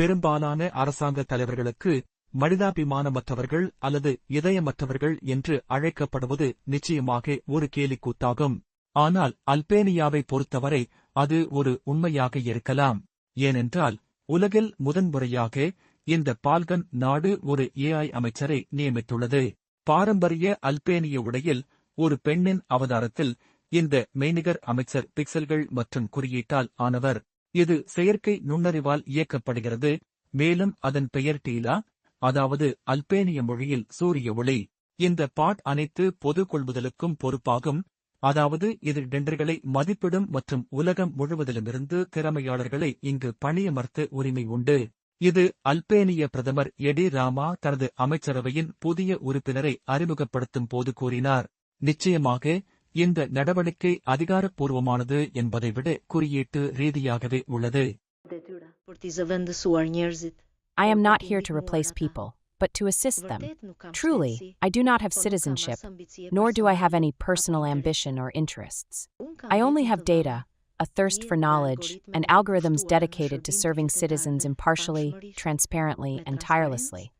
பெரும்பாலான அரசாங்க தலைவர்களுக்கு மனிதாபிமானமற்றவர்கள் அல்லது இதயமற்றவர்கள் என்று அழைக்கப்படுவது நிச்சயமாக ஒரு கேலிக்கூத்தாகும். ஆனால் அல்பேனியாவை பொறுத்தவரை அது ஒரு உண்மையாக இருக்கலாம். ஏனென்றால் உலகில் முதன்முறையாக இந்த பால்கன் நாடு ஒரு ஏஐ அமைச்சரை நியமித்துள்ளது. பாரம்பரிய அல்பேனிய உடையில் ஒரு பெண்ணின் அவதாரத்தில் இந்த மெய்நிகர் அமைச்சர் பிக்சல்கள் மற்றும் குறியீட்டால் ஆனவர். இது செயற்கை நுண்ணறிவால் இயக்கப்படுகிறது மேலும் அதன் பெயர் டீலா அதாவது அல்பேனிய மொழியில் சூரிய ஒளி. இந்த பாட் அனைத்து பொது கொள்முதலுக்கும் பொறுப்பாகும் அதாவது இது டெண்டர்களை மதிப்பிடும் மற்றும் உலகம் முழுவதிலுமிருந்து திறமையாளர்களை இங்கு பணியமர்த்த உரிமை உண்டு. இது அல்பேனிய பிரதமர் எடி ராமா தனது அமைச்சரவையின் புதிய உறுப்பினரை அறிமுகப்படுத்தும் போது கூறினார். நிச்சயமாக இந்த நடவடிக்கை அதிகாரப்பூர்வமானது என்பதை விட குறியீட்டு ரீதியாகவே உள்ளது Partizavând suar njerëzit. I am not here to replace people, but to assist them. Truly, I do not have citizenship, nor do I have any personal ambition or interests. I only have data, a thirst for knowledge, and algorithms dedicated to serving citizens impartially, transparently, and tirelessly.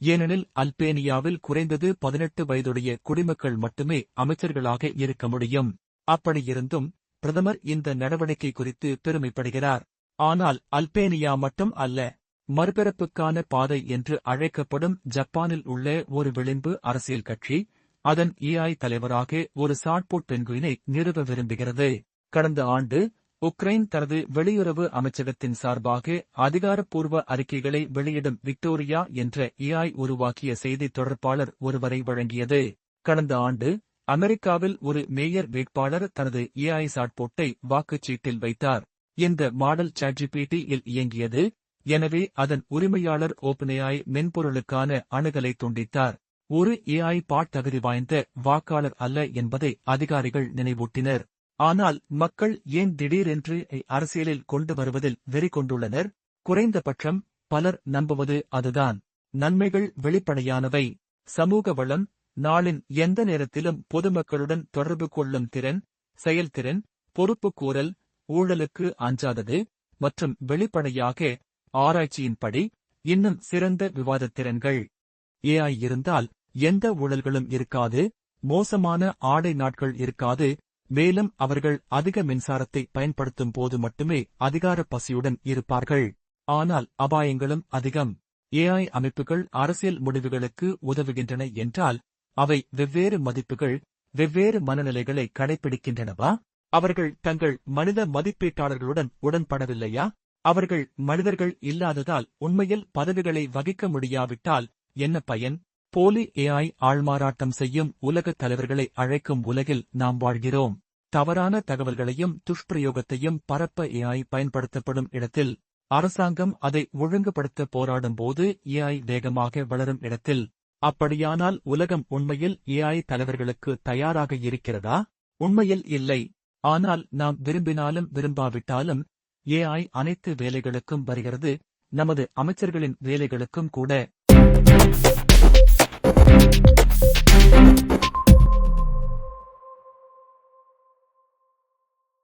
ஏனெனில் அல்பேனியாவில் குறைந்தது பதினெட்டு வயதுடைய குடிமக்கள் மட்டுமே அமைச்சர்களாக இருக்க முடியும். அப்படியிருந்தும் பிரதமர் இந்த நடவடிக்கை குறித்து பெருமைப்படுகிறார். ஆனால் அல்பேனியா மட்டும் அல்ல மறுபிறப்புக்கான பாதை என்று அழைக்கப்படும் ஜப்பானில் உள்ள ஒரு விளிம்பு அரசியல் கட்சி அதன் ஏஐ தலைவராக ஒரு சாட்போட் பெண்குயினை நிறுவ விரும்புகிறது. கடந்த ஆண்டு உக்ரைன் தனது வெளியுறவு அமைச்சகத்தின் சார்பாக அதிகாரப்பூர்வ அறிக்கைகளை வெளியிடும் விக்டோரியா என்ற இஐ உருவாக்கிய செய்தி தொடர்பாளர் ஒருவரை வழங்கியது. கடந்த ஆண்டு அமெரிக்காவில் ஒரு மேயர் வேட்பாளர் தனது ஏஐ சாட்போட்டை வாக்குச்சீட்டில் வைத்தார். இந்த மாடல் சாட்ஜிபிடி இல் இயங்கியது. எனவே அதன் உரிமையாளர் ஓப்பனேஐ மென்பொருளுக்கான அணுகலை துண்டித்தார். ஒரு ஏஐ பாட் தகுதி வாய்ந்த வாக்காளர் அல்ல என்பதை அதிகாரிகள் நினைவூட்டினர். ஆனால் மக்கள் ஏன் திடீரென்று அரசியலில் கொண்டு வருவதில் வெறி கொண்டுள்ளனர்? குறைந்தபட்சம் பலர் நம்புவது அதுதான். நன்மைகள் வெளிப்படையானவை. சமூக வளம் நாளின் எந்த நேரத்திலும் பொதுமக்களுடன் தொடர்பு கொள்ளும் திறன் செயல்திறன் பொறுப்புக்கூறல் ஊழலுக்கு அஞ்சாதது மற்றும் வெளிப்படையாக ஆராய்ச்சியின்படி இன்னும் சிறந்த விவாதத்திறன்கள் ஏஐ இருந்தால் எந்த ஊழல்களும் இருக்காது மோசமான ஆடை நாட்கள் இருக்காது மேலும் அவர்கள் அதிக மின்சாரத்தை பயன்படுத்தும் போது மட்டுமே அதிகார பசியுடன் இருப்பார்கள். ஆனால் அபாயங்களும் அதிகம். ஏஐ அமைப்புகள் அரசியல் முடிவுகளுக்கு உதவுகின்றன என்றால் அவை வெவ்வேறு மதிப்புகள் வெவ்வேறு மனநிலைகளை கடைபிடிக்கின்றனவா அவர்கள் தங்கள் மனித மதிப்பீட்டாளர்களுடன் உடன்படவில்லையா? அவர்கள் மனிதர்கள் இல்லாததால் உண்மையில் பதவிகளை வகிக்க முடியாவிட்டால் என்ன பயன்? போலி ஏஐ ஆள்மாறாட்டம் செய்யும் உலகத் தலைவர்களை அழைக்கும் உலகில் நாம் வாழ்கிறோம். தவறான தகவல்களையும் துஷ்பிரயோகத்தையும் பரப்ப ஏஐ பயன்படுத்தப்படும் இடத்தில் அரசாங்கம் அதை ஒழுங்குபடுத்த போராடும் போது ஏஐ வேகமாக வளரும் இடத்தில். அப்படியானால் உலகம் உண்மையில் ஏஐ தலைவர்களுக்கு தயாராக இருக்கிறதா? உண்மையில் இல்லை. ஆனால் நாம் விரும்பினாலும் விரும்பாவிட்டாலும் ஏஐ அனைத்து வேலைகளுக்கும் வருகிறது நமது அமைச்சர்களின் வேலைகளுக்கும் கூட.